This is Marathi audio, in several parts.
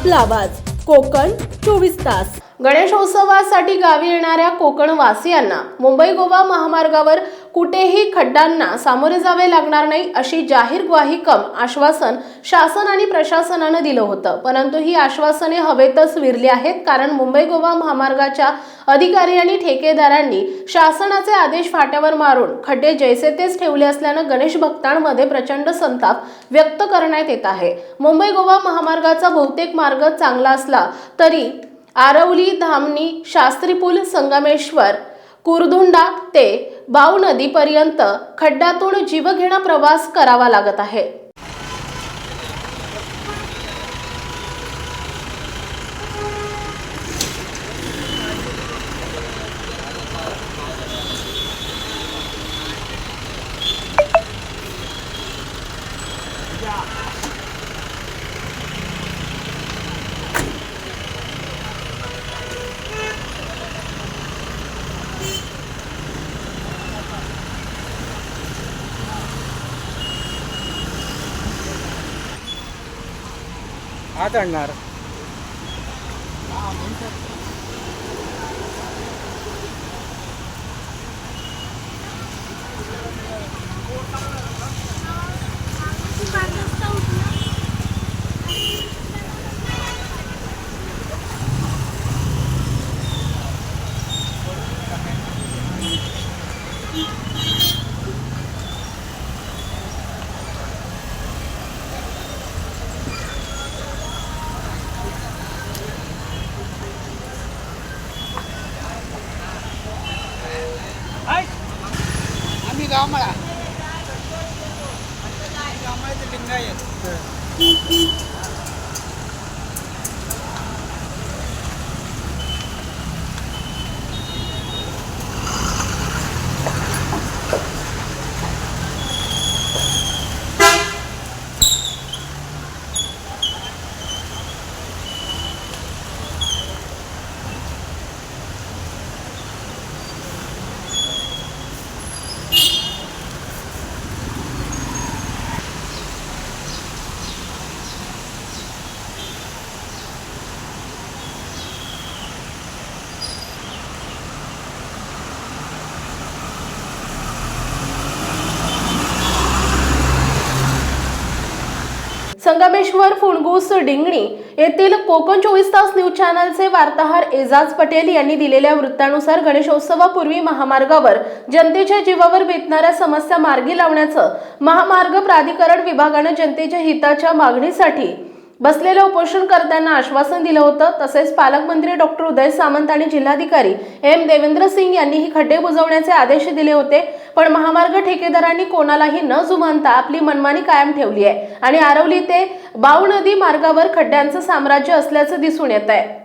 आपला आवाज. कोकण चोवीस तास. गणेशोत्सवासाठी गावी येणाऱ्या कोकण वासियांना मुंबई गोवा महामार्गावर कुठेही खड्ड्यांना सामोरे जावे लागणार नाही अशी जाहीर ग्वाही कम आश्वासन शासन आणि प्रशासनानं दिलं होतं. परंतु ही आश्वासने हवेतच विरली आहेत कारण मुंबई गोवा महामार्गाच्या अधिकारी आणि ठेकेदारांनी शासनाचे आदेश फाट्यावर मारून खड्डे जैसे तेच ठेवले असल्यानं गणेश भक्तांमध्ये प्रचंड संताप व्यक्त करण्यात येत आहे. मुंबई गोवा महामार्गाचा बहुतेक मार्ग चांगला असला तरी आरवली धामणी शास्त्रीपूल संगमेश्वर कुरधुंडा ते बाव नदीपर्यंत खड्ड्यातून जीवघेणा प्रवास करावा लागत आहे. आत आणणार आम्ही गावमळा गावमळ्याचे लिंगायत संगमेश्वर फुणगूस डिंगणी येथील कोकण चोवीस तास न्यूज चॅनलचे वार्ताहर एजाज पटेल यांनी दिलेल्या वृत्तानुसार गणेशोत्सवापूर्वी महामार्गावर जनतेच्या जीवावर बेतणाऱ्या समस्या मार्गी लावण्याचं महामार्ग प्राधिकरण विभागानं जनतेच्या हिताच्या मागणीसाठी बसलेल्या उपोषणकर्त्यांना आश्वासन दिलं होतं. तसेच पालकमंत्री डॉक्टर उदय सामंत आणि जिल्हाधिकारी एम देवेंद्र सिंग यांनी ही खड्डे बुजवण्याचे आदेश दिले होते. पण महामार्ग ठेकेदारांनी कोणालाही न जुमानता आपली मनमानी कायम ठेवली आहे. आणि आरवली ते बाऊ नदी मार्गावर खड्ड्यांचं साम्राज्य असल्याचं दिसून येत आहे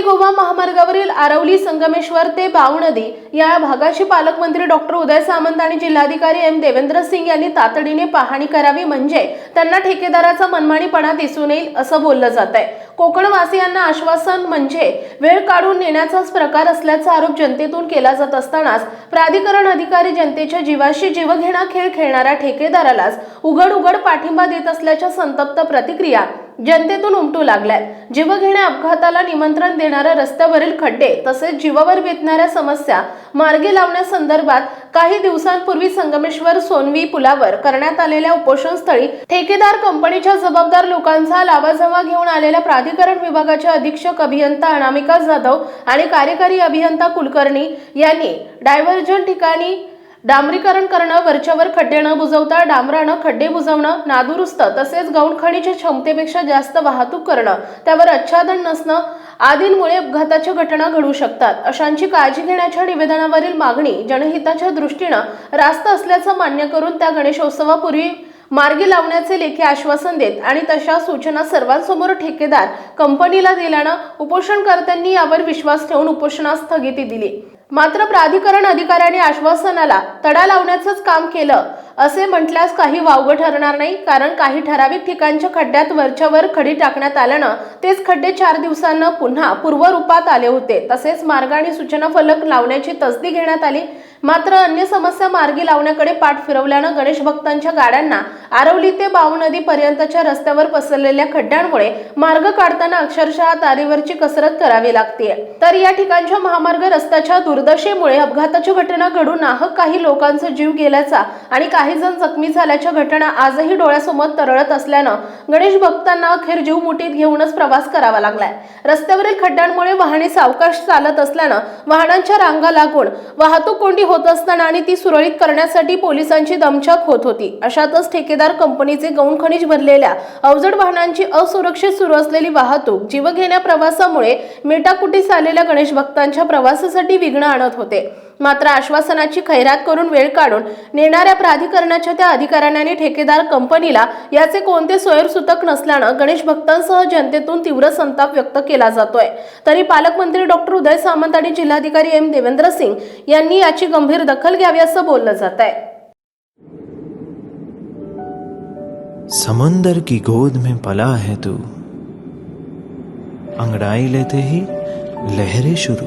गोवा महामार्गावरील आरवली संगमेश्वर ते बावनदी या भागाची पालकमंत्री डॉक्टर उदय सामंत आणि जिल्हाधिकारी एम. देवेंद्र सिंग यांनी तातडीने पाहणी करावी म्हणजे त्यांना ठेकेदाराचा मनमानीपणा दिसून येईल असं बोललं जात आहे कोकणवासियांना आश्वासन म्हणजे वेळ काढून नेण्याचाच प्रकार असल्याचा आरोप जनतेतून केला जात असतानाच प्राधिकरण अधिकारी जनतेच्या जीवाशी जीवघेणा खेळ खेळणाऱ्या ठेकेदारालाच उघड उघड पाठिंबा देत असल्याच्या संतप्त प्रतिक्रिया जनतेतून उमटू लागल्यात जीवघेण्या अपघाताला निमंत्रण देणाऱ्या रस्त्यावरील खड्डे तसेच जीवावर बेतणाऱ्या समस्या मार्गी लावण्यासंदर्भात काही दिवसांपूर्वी संगमेश्वर सोनवी पुलावर करण्यात आलेल्या उपोषणस्थळी ठेकेदार कंपनीच्या जबाबदार लोकांचा लावाजमा घेऊन आलेल्या प्राधिकरण विभागाच्या अधीक्षक अभियंता अनामिका जाधव आणि कार्यकारी अभियंता कुलकर्णी यांनी डायव्हर्जन ठिकाणी डांबरीकरण करणं वरच्यावर खड्डे न बुजवता डांबरानं खड्डे बुजवणं नादुरुस्त तसेच गौणखणीच्या क्षमतेपेक्षा जास्त वाहतूक करणं त्यावर आच्छादन नसणं आदींमुळे अपघाताच्या घटना घडू शकतात. अशांची काळजी घेण्याच्या निवेदनावरील मागणी जनहिताच्या दृष्टीनं रास्त असल्याचं मान्य करून त्या गणेशोत्सवापूर्वी मार्गी लावण्याचे लेखी आश्वासन देत आणि तशा सूचना सर्वांसमोर ठेकेदार कंपनीला दिल्यानं उपोषणकर्त्यांनी यावर विश्वास ठेवून उपोषणास स्थगिती दिली. मात्र प्राधिकरण अधिकाऱ्यांनी आश्वासनाला तडा लावण्याचंच काम केलं. असे म्हटल्यास काही वावगं ठरणार नाही कारण काही ठराविक ठिकाणच्या खड्ड्यात वरच्यावर खडी टाकण्यात आल्यानं तेच खड्डे चार दिवसांना पुन्हा पूर्वरूपात आले होते. तसेच मार्ग आणि सूचना फलक लावण्याची तसदी घेण्यात आली. मात्र अन्य समस्या मार्गी लावण्याकडे पाठ फिरवल्यानं गणेश भक्तांच्या गाड्यांना आरवली ते बाव नदी पर्यंतच्या रस्त्यावर पसरलेल्या खड्ड्यांमुळे मार्ग काढताना अक्षरशः तारीवरची कसरत करावी लागते तर या ठिकाणच्या महामार्ग रस्त्याच्या दुर्दशेमुळे अपघाताच्या घटना घडून नाहक काही लोकांचा जीव गेल्याचा आणि काही जण जखमी झाल्याच्या घटना आजही डोळ्यासमोर तरळत असल्यानं गणेश भक्तांना अखेर जीव मुठीत घेऊनच प्रवास करावा लागलाय. रस्त्यावरील खड्ड्यांमुळे वाहने सावकाश चालत असल्यानं वाहनांच्या रांगा लागून वाहतूक कोंडी होत असताना आणि ती सुरळीत करण्यासाठी पोलिसांची दमछाक होत होती. अशातच ठेकेदार कंपनीचे गौण खनिज भरलेल्या अवजड वाहनांची असुरक्षित सुरू असलेली वाहतूक जीवघेण्या प्रवासामुळे मेटाकुटीस आलेल्या गणेश भक्तांच्या प्रवासासाठी विघ्न आणत होते. मात्र आश्वासनाची खैरात करून वेळ काढून नेणाऱ्या प्राधिकरणाच्या त्या अधिकाऱ्यांनी ठेकेदार कंपनीला याचे कोणते सोयरसूतक नसल्यानं गणेश भक्तांसह जनतेतून तीव्र संताप व्यक्त केला जातोय. तरी पालकमंत्री डॉक्टर उदय सामंत आणि जिल्हाधिकारी एम. देवेंद्र सिंग यांनी याची गंभीर दखल घ्यावी असं बोललं जात आहे समंदर की गोद में पला है तू. अंगड़ाई लेते ही लहरें शुरू.